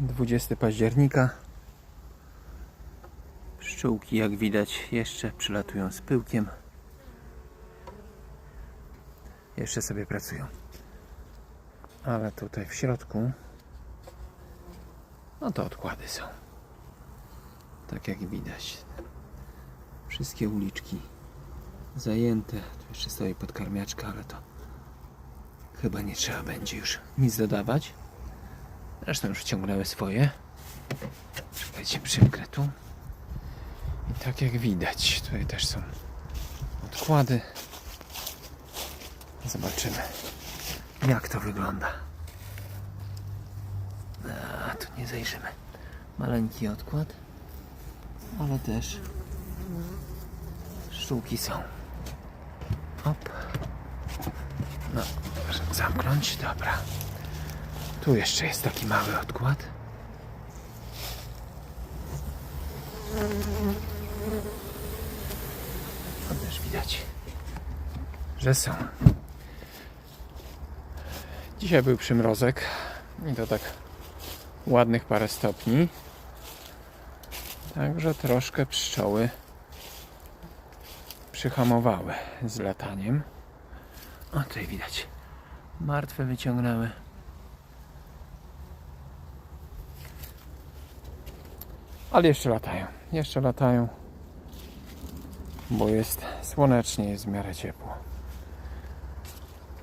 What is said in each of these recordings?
20 października. Pszczółki, jak widać, jeszcze przylatują z pyłkiem. Jeszcze sobie pracują. Ale tutaj w środku, no to odkłady są. Tak jak widać. Wszystkie uliczki zajęte. Tu jeszcze stoi podkarmiaczka, ale to chyba nie trzeba będzie już nic dodawać. Zresztą już wciągnęły swoje. Czekajcie, przymknę tu. I tak jak widać, tutaj też są odkłady. Zobaczymy, jak to wygląda. A, tu nie zajrzymy. Maleńki odkład, ale też sztuki są. Hop. No, zamknąć, dobra. Tu jeszcze jest taki mały odkład. To też widać, że są. Dzisiaj był przymrozek i to tak ładnych parę stopni. Także troszkę pszczoły przyhamowały z lataniem. O, tutaj widać. Martwe wyciągnęły. Ale jeszcze latają. Jeszcze latają. Bo jest słonecznie, jest w miarę ciepło.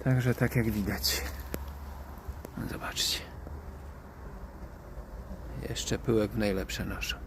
Także tak jak widać. No zobaczcie. Jeszcze pyłek w najlepsze noszą.